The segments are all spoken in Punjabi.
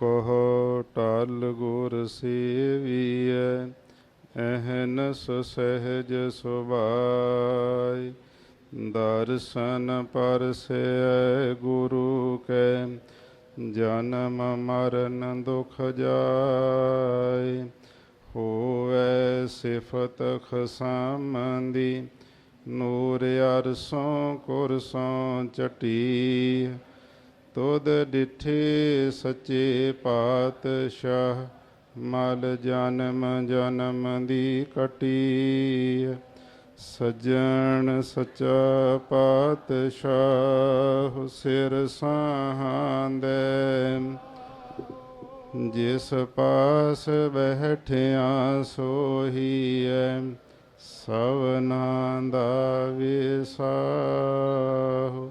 ਕਹੋ ਟਲ ਗੁਰ ਸੇਵੀਐ ਅਹਨਸ ਸਹਿਜ ਸੁਭਾਈ ਦਰਸ਼ਨ ਪਰਸੈ ਗੁਰੂ ਕੈ, ਜਨਮ ਮਰਨ ਦੁਖ ਜਾਏ ਹੋਵੇ ਸਿਫਤ ਖਸਮੰਦੀ, ਨੂਰ ਅਰਸੋਂ ਕੁਰਸੋਂ ਚਟੀ। ਤੁਧ ਡਿਠੇ ਸੱਚੇ ਪਾਤਸ਼ਾਹ, ਮਲ ਜਨਮ ਜਨਮ ਦੀ ਕਟੀ ਸਜਣ ਸਚਾ ਪਾਤਸ਼ਾਹ, ਸਿਰ ਸਾਹਾਂਦੇ। ਜਿਸ ਪਾਸ ਬਹਿਠਿਆ ਸੋਹੀਐ ਸਵਨਾ ਦਾ ਵਿਸਾਹੁ।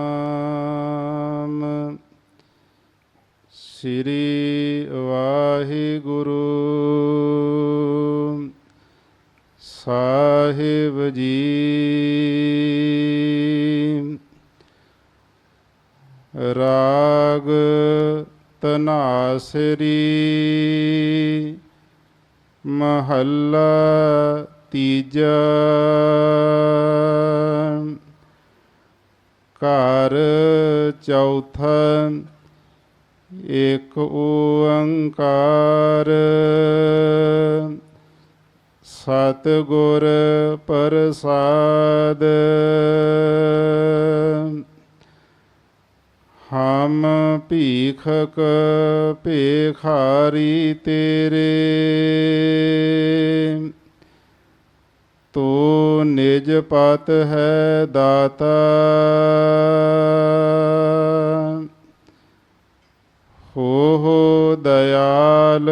ਸ੍ਰੀ ਵਾਹਿਗੁਰੂ। ਸਾਹਿਬ ਜੀ। ਰਾਗ ਤਨਾਸਰੀ। ਮਹੱਲਾ ਤੀਜਾ। ਘਰ ਚੌਥਾ। ਇਕ ਓੰਕਾਰ। ਸਤ ਗੁਰ ਪ੍ਰਸਾਦ। ਹਮ ਭੀਖਕ ਭੇਖਾਰੀ ਤੇਰੇ। ਤੂੰ ਨਿਜ ਪਤ ਹੈ ਦਾਤਾ ਹੋ ਹੋ ਦਇਆਲ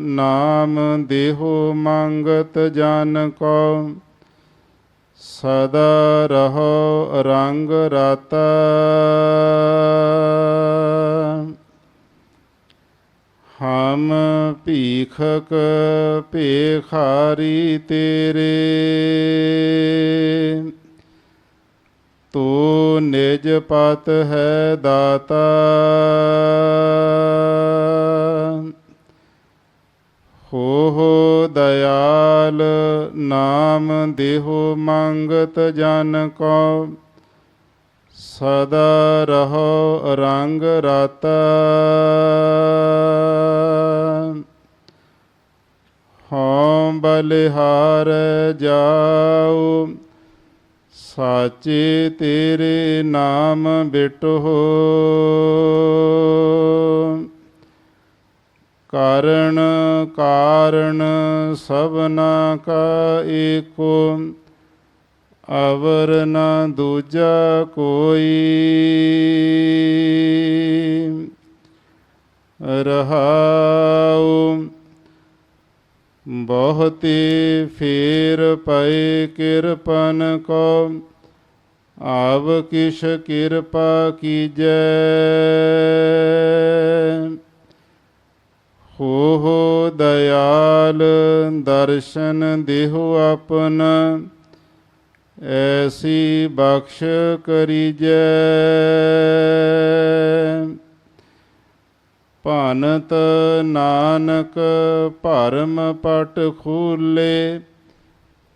ਨਾਮ ਦੇਹੋ ਮੰਗਤ ਜਨ ਕੋ। ਸਦਾ ਰਹੋ ਰੰਗ ਰਾਤਾ। ਹਮ ਭੀਖਕ ਭੇਖਾਰੀ ਤੇਰੇ। ਤੂੰ ਨਿਜ ਪਤ ਹੈ ਦਾਤਾ। ਹੋ ਹੋ ਦਇਆਲ ਨਾਮ ਦੇਹੋ ਮੰਗਤ ਜਨ ਕੋ। ਸਦਾ ਰਹੋ ਰੰਗ ਰਾਤਾ। ਹਉ ਬਲਿਹਾਰ ਜਾਉ ਸਾਚੇ ਤੇਰੇ ਨਾਮ ਬਿਟੋ ਕਾਰਣ ਕਾਰਣ ਸਭਨਾ ਕਾ ਏਕੋ। ਅਵਰ ਨ ਦੂਜਾ ਕੋਈ। ਰਹਾਉ ਬਹੁਤੇ ਫੇਰ ਪਏ ਕਿਰਪਨ ਕੋ। ਆਵ ਕਿਛ ਕਿਰਪਾ ਕੀਜੈ। ਹੋ ਹੋ ਦਇਆਲ ਦਰਸ਼ਨ ਦੇਹੁ ਆਪਨ, ਐਸੀ ਬਖਸ਼ ਕਰੀਜੈ। ਭਾਨਤ ਨਾਨਕ ਭਰਮ ਪਟ ਖੂਲੇ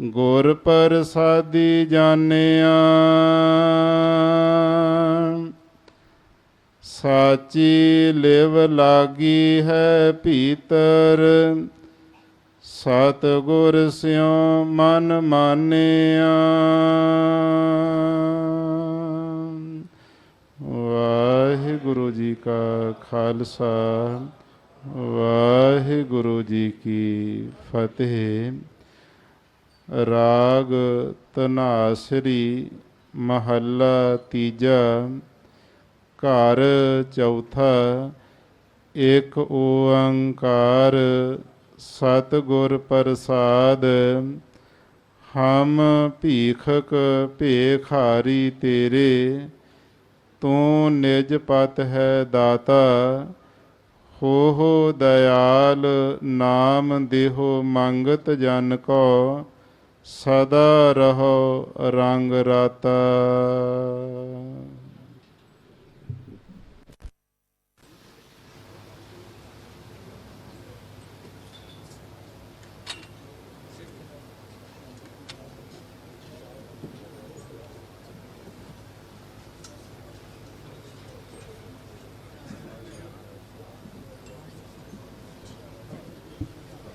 ਗੁਰ ਪ੍ਰਸਾਦੀ ਜਾਣਿਆ। ਸਾਚੀ ਲਿਵ ਲਾਗੀ ਹੈ ਭੀਤਰ। ਸਤ ਗੁਰ ਸਿਉ ਮਨ ਮਾਨਿਆ। ਵਾਹਿਗੁਰੂ ਜੀ ਕਾ ਖਾਲਸਾ। ਵਾਹਿਗੁਰੂ ਜੀ ਕੀ ਫਤਿਹ। ਰਾਗ ਤਨਾਸਰੀ ਮਹੱਲਾ ਤੀਜਾ, ਘਰ ਚੌਥਾ ਇੱਕ ਓੰਕਾਰ ਸਤਿਗੁਰ ਪ੍ਰਸਾਦ, ਹਮ ਭੀਖਕ ਭੇਖਾਰੀ ਤੇਰੇ, ਤੂੰ ਨਿਜ ਪਤ ਹੈ ਦਾਤਾ ਹੋ ਹੋ ਦਇਆਲ ਨਾਮ ਦੇਹੋ ਮੰਗਤ ਜਨ ਕੋ ਸਦਾ ਰਹੋ ਰੰਗ ਰਾਤਾ।